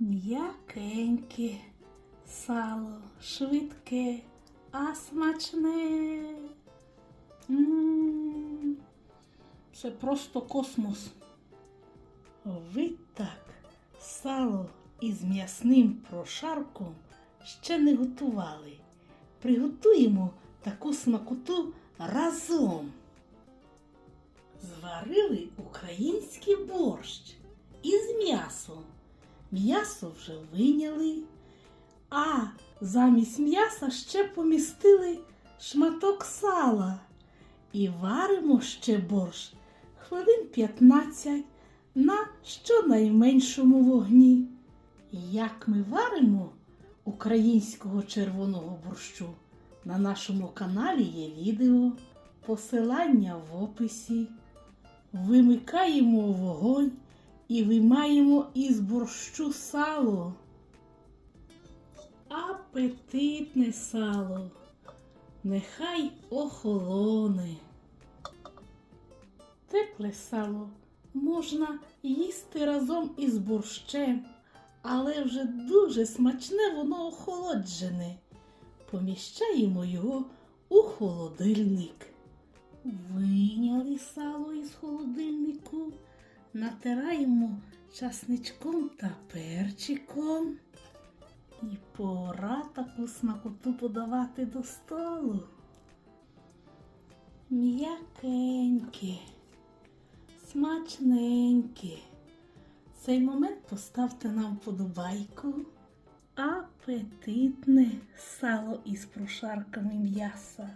М'якеньке сало, швидке, а смачне. М, Це просто космос. Ви так сало із м'ясним прошарком ще не готували. Приготуємо таку смакоту разом. Зварили український м'ясом. М'ясо вже виняли, а замість м'яса ще помістили шматок сала. І варимо ще борщ хвилин 15 на щонайменшому вогні. Як ми варимо українського червоного борщу? На нашому каналі є відео, посилання в описі. Вимикаємо вогонь і виймаємо із борщу сало. Апетитне сало, нехай охолоне. Тепле сало можна їсти разом із борщем, але вже дуже смачне воно охолоджене. Поміщаємо його у холодильник. Вийняли сало із холодильнику, натираємо часничком та перчиком. І пора таку смакоту подавати до столу. М'якеньке, смачненьке. В цей момент поставте нам вподобайку. Апетитне сало із прошарками м'яса.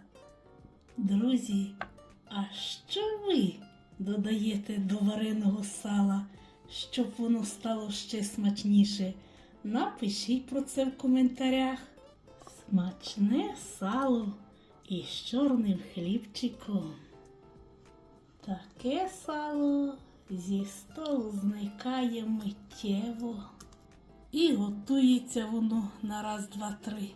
Друзі, а що ви додаєте до вареного сала, щоб воно стало ще смачніше? Напишіть про це в коментарях. Смачне сало із чорним хлібчиком. Таке сало зі столу зникає миттєво. І готується воно на раз, два, три.